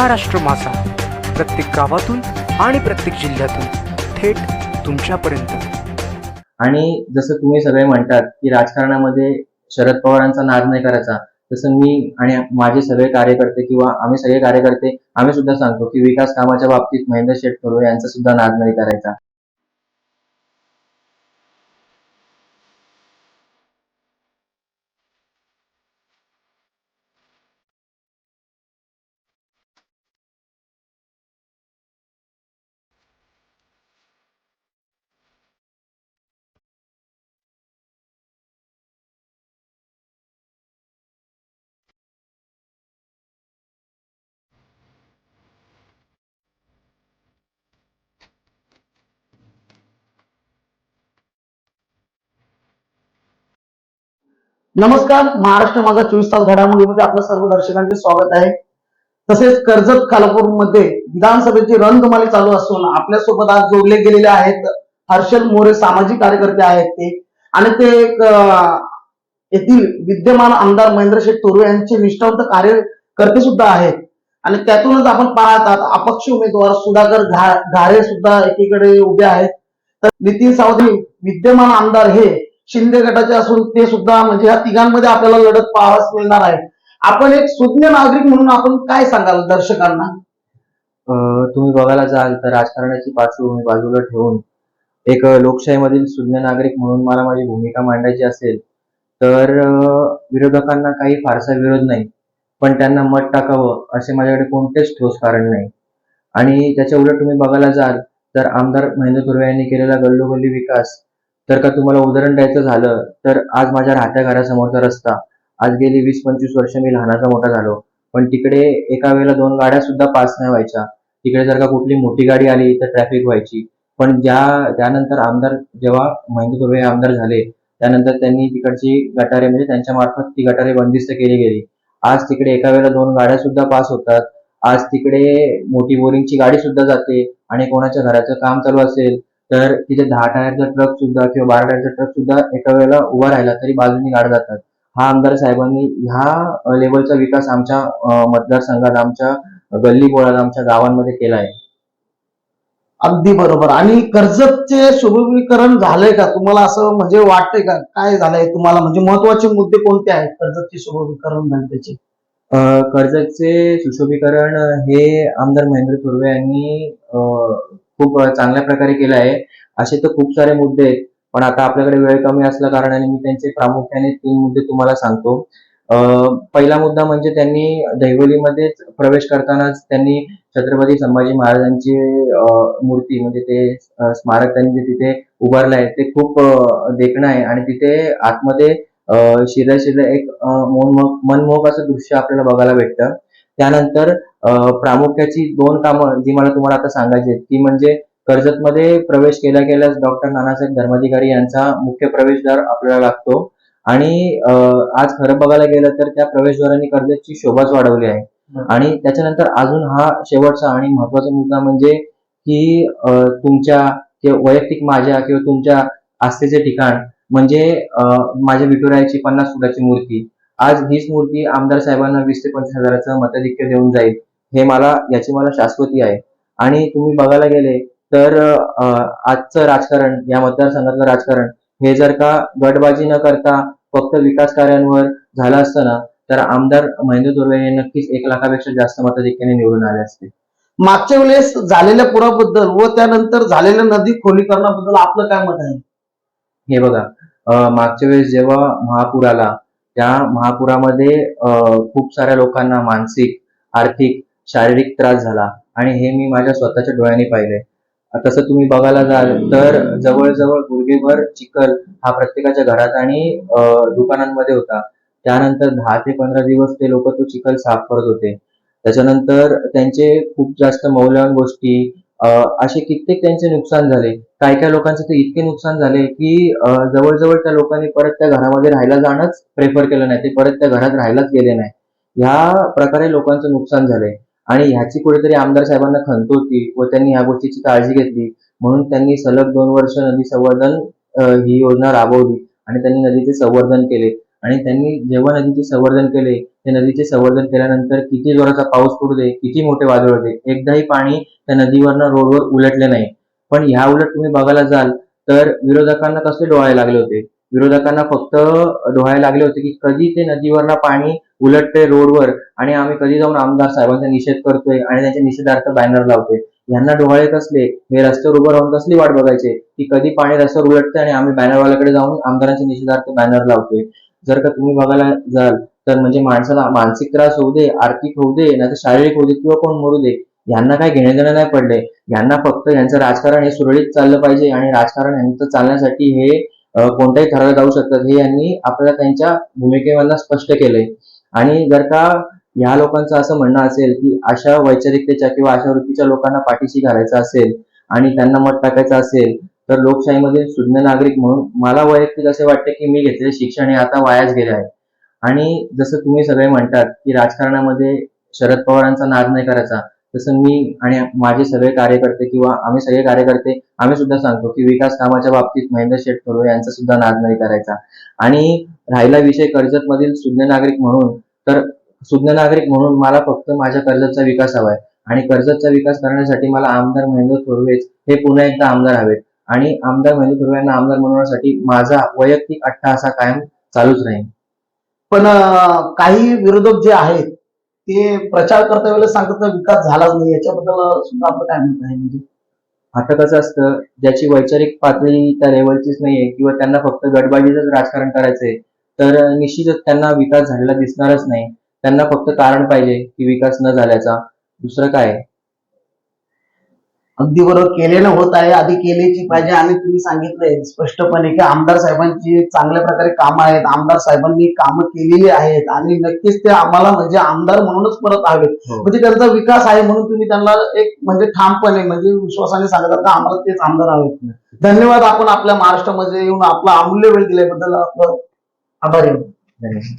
महाराष्ट्र मासा प्रत्येक गावातून आणि प्रत्येक जिल्ह्यातून थेट तुमच्यापर्यंत. आणि जसं तुम्ही सगळे म्हणतात की राजकारणामध्ये शरद पवारांचा नाद नाही करायचा तसं मी आणि माझे सगळे कार्यकर्ते किंवा आम्ही सगळे कार्यकर्ते आम्ही सुद्धा सांगतो की विकास कामाच्या बाबतीत महेंद्र शेठ थोरवे यांचा सुद्धा नाद नाही करायचा. नमस्कार महाराष्ट्र माझा चोवीस तास घडामोडीमध्ये आपलं सर्व दर्शकांचे स्वागत आहे. तसेच कर्जत खालापूरमध्ये विधानसभेची तुम्हाला चालू असून आपल्यासोबत आज जोडले गेलेले आहेत हर्षल मोरे सामाजिक कार्यकर्ते आहेत ते. आणि ते एक येथील विद्यमान आमदार महेंद्र शेठ तोरवे यांचे निष्ठावंत कार्यकर्ते सुद्धा आहेत. आणि त्यातूनच आपण पाहतात अपक्ष उमेदवार सुधाकर घा- घारे सुद्धा एकीकडे उभे आहेत. तर नितीन सावधी विद्यमान आमदार हे शिंदे गटाचे असून ते सुद्धा म्हणजे या तिघांमध्ये आपल्याला लढत पाहावास मिळणार आहे. आपण एक सुज्ञ नागरिक म्हणून आपण काय सांगाल दर्शकांना? तुम्ही बघायला जाल तर राजकारणाची पार्श्वभूमी बाजूला ठेवून एक लोकशाहीमधील सुज्ञ नागरिक म्हणून मला माझी भूमिका मांडायची असेल तर विरोधकांना काही फारसा विरोध नाही पण त्यांना मत टाकावं असे माझ्याकडे कोणतेच ठोस कारण नाही. आणि त्याच्या उलट तुम्ही बघायला जाल तर आमदार महेंद्र तुर्वे यांनी केलेला गल्लोगल्ली विकास तर का तुम्हाला उदाहरण द्यायचं झालं तर आज माझ्या राहत्या घरासमोरचा रस्ता. आज गेली वीस पंचवीस वर्ष मी लहानाचा मोठा झालो. पण तिकडे एका वेळेला दोन गाड्या सुद्धा पास नाही व्हायच्या. तिकडे जर का कुठली मोठी गाडी आली तर ट्रॅफिक व्हायची. पण ज्या त्यानंतर आमदार जेव्हा महेंद्र तुर्वे हे आमदार झाले त्यानंतर त्यांनी तिकडची गटारे म्हणजे त्यांच्या मार्फत ती गटारे बंदिस्त केली गेली. आज तिकडे एका वेळेला दोन गाड्या सुद्धा पास होतात. आज तिकडे मोठी बोरिंगची गाडी सुद्धा जाते आणि कोणाच्या घराचं काम चालू असेल तर तिथे दहा टायरचा ट्रक सुद्धा किंवा बारा टायरचा ट्रक सुद्धा एका वेळेला उभा राहिला तरी बाजूनी गाड्या जातात. हा आमदार साहेबांनी ह्या लेवलचा विकास आमच्या मतदारसंघात आमच्या गल्ली बोळात आमच्या गावांमध्ये केला आहे. अगदी बरोबर. आणि कर्जतचे सुशोभीकरण झालंय का? तुम्हाला असं म्हणजे वाटतंय का? काय झालंय तुम्हाला? म्हणजे महत्त्वाचे मुद्दे कोणते आहेत कर्जतचे सुशोभीकरण झाले त्याचे कर्जतचे सुशोभीकरण हे आमदार महेंद्र थोरवे यांनी खूप चांगल्या प्रकारे केलं आहे. असे तर खूप सारे मुद्दे आहेत पण आता आपल्याकडे वेळ कमी असल्या कारणाने मी त्यांचे प्रामुख्याने तीन मुद्दे तुम्हाला सांगतो. पहिला मुद्दा म्हणजे त्यांनी दैवलीमध्येच प्रवेश करतानाच त्यांनी छत्रपती संभाजी महाराजांची मूर्ती म्हणजे ते स्मारक त्यांनी जे तिथे उभारलं आहे ते खूप देखणं आहे आणि तिथे आतमध्ये शिरल्या शिरल्या एक मनमोहक असं दृश्य आपल्याला बघायला भेटतं. त्यानंतर प्रामुख्याची दोन कामं जी मला तुम्हाला आता सांगायची आहेत ती म्हणजे कर्जतमध्ये प्रवेश केल्या केल्यास डॉक्टर नानासाहेब धर्माधिकारी यांचा मुख्य प्रवेशद्वार आपल्याला लागतो. आणि आज खरं बघायला गेलं तर त्या प्रवेशद्वारांनी कर्जतची शोभाच वाढवली आहे. आणि त्याच्यानंतर अजून हा शेवटचा आणि महत्त्वाचा मुद्दा म्हणजे की तुमच्या किंवा वैयक्तिक माझ्या किंवा तुमच्या आस्थेचे ठिकाण म्हणजे माझ्या विठुरायाची पन्नास फुटाची मूर्ती. आज हीच मूर्ती आमदार साहेबांना वीस ते पंचवीस हजाराचं मताधिक्य देऊन जाईल. हे मला याची मला शाश्वती आहे. आणि तुम्ही बघायला गेले तर आजचं राजकारण या मतदारसंघातलं राजकारण हे जर का गटबाजी न करता फक्त विकास कार्यांवर झालं असतं ना तर आमदार महेंद्र तुर्वे हे नक्कीच एक लाखापेक्षा जास्त मताधिक्याने निवडून आले असते. मागच्या वेळेस झालेल्या पुराबद्दल व त्यानंतर झालेल्या नदी खोलीकरणाबद्दल आपलं काय मत आहे? हे बघा मागच्या वेळेस जेव्हा महापूर आला त्या महापुरामध्ये खूप साऱ्या लोकांना मानसिक आर्थिक शारीरिक त्रास झाला आणि हे मी माझ्या स्वतःच्या डोळ्याने पाहिले तसं तुम्ही बघायला जाल तर जवळजवळ गुडघेभर चिखल हा प्रत्येकाच्या घरात आणि दुकानांमध्ये होता. त्यानंतर दहा ते पंधरा दिवस ते लोक तो चिखल साफ करत होते. त्याच्यानंतर त्यांचे खूप जास्त मौल्यवान गोष्टी असे कित्येक त्यांचे नुकसान झाले. काही काही लोकांचे ते इतके नुकसान झाले की जवळजवळ त्या लोकांनी परत त्या घरामध्ये राहायला जाणंच प्रेफर केलं नाही. ते परत त्या घरात राहायलाच गेले नाही. ह्या प्रकारे लोकांचं नुकसान झालंय. आणि ह्याची कुठेतरी आमदार साहेबांना खंत होती व त्यांनी ह्या गोष्टीची काळजी घेतली. म्हणून त्यांनी सलग दोन वर्ष नदी संवर्धन ही योजना राबवली आणि त्यांनी नदीचे संवर्धन केले. आणि त्यांनी जेव्हा नदीचे संवर्धन केले ते नदीचे संवर्धन केल्यानंतर किती जोराचा पाऊस पडू दे किती मोठे वादळ होते. एकदाही पाणी त्या नदीवरनं रोडवर उलटले नाही. पण ह्या उलट तुम्ही बघायला जाल तर विरोधकांना कसले डोळे लागले होते? विरोधकांना फक्त डोहाळे लागले होते की कधी ते नदीवरनं पाणी उलटते रोडवर आणि आम्ही कधी जाऊन आमदार साहेबांचा निषेध करतोय आणि त्यांच्या निषेधार्थ बॅनर लावतोय? यांना डोहाळे कसले? हे रस्त्यावर उभं राहून कसली वाट बघायचे? की कधी पाणी रस्त्यावर उलटते आणि आम्ही बॅनरवाल्याकडे जाऊन आमदारांच्या निषेधार्थ बॅनर लावतोय? जर का तुम्ही बघायला जाल तर म्हणजे माणसाला मानसिक त्रास होऊ दे आर्थिक होऊ दे नाही तर शारीरिक होऊ दे किंवा कोण मरू दे यांना काय घेणे देणं नाही पडले. यांना फक्त यांचं राजकारण हे सुरळीत चाललं पाहिजे आणि राजकारण यांचं चालण्यासाठी हे कोणत्याही थराला जाऊ शकतात. हे यांनी आपल्याला त्यांच्या भूमिकेमधनं स्पष्ट केलंय. आणि जर का ह्या लोकांचं असं म्हणणं असेल की अशा वैचारिकतेच्या किंवा अशा वृत्तीच्या लोकांना पाठीशी घालायचं असेल आणि त्यांना मत टाकायचं असेल तर लोकशाहीमधील सुज्ञ नागरिक म्हणून मला वैयक्तिक असे वाटते की मी घेतलेले शिक्षण हे आता वायाच गेले आहे. आणि जसं तुम्ही सगळे म्हणतात की राजकारणामध्ये शरद पवारांचा नाद नाही करायचा तसं मी आणि माझे सगळे कार्यकर्ते किंवा आम्ही सगळे कार्यकर्ते आम्ही सुद्धा सांगतो की विकास कामाच्या बाबतीत महेंद्र शेठ थोरवे यांचा सुद्धा नाद नाही करायचा. आणि राहिला विषय कर्जत मधील सुज्ञ नागरिक म्हणून तर सुज्ञ नागरिक म्हणून मला फक्त माझ्या कर्जतचा विकास हवाय. आणि कर्जतचा विकास करण्यासाठी मला आमदार महेंद्र थोरवेच हे पुन्हा एकदा आमदार हवेत. आणि आमदार महेंद्र थोरवे यांना आमदार बनवण्यासाठी माझा वैयक्तिक अट्टा असा कायम चालूच राहील पण काही विरोधक जे आहेत ते प्रचार करता वेळेला सांगतात विकास झालाच नाही याच्याबद्दल सुद्धा आपलं काय म्हणत आहे? म्हणजे आता कसं असतं ज्याची वैचारिक पातळी त्या लेवलचीच नाहीये किंवा त्यांना फक्त गटबाजीचंच राजकारण करायचंय तर निश्चितच त्यांना विकास झालेला दिसणारच नाही. त्यांना फक्त कारण पाहिजे की विकास न झाल्याचा. दुसरं काय? अगदी बरोबर. केलेलं होत आहे आधी केलेची पाहिजे. आणि तुम्ही सांगितलंय स्पष्टपणे की आमदार साहेबांची चांगल्या प्रकारे कामं आहेत. आमदार साहेबांनी कामं केलेली आहेत. आणि नक्कीच ते आम्हाला म्हणजे आमदार म्हणूनच परत हवेत. हो. म्हणजे त्यांचा विकास आहे म्हणून तुम्ही त्यांना एक म्हणजे ठामपणे म्हणजे विश्वासाने सांगतात का आम्हाला तेच आमदार हवेत. धन्यवाद. आपण आपल्या महाराष्ट्रामध्ये येऊन आपला अमूल्य वेळ दिल्याबद्दल आपलं आभारी. धन्यवाद.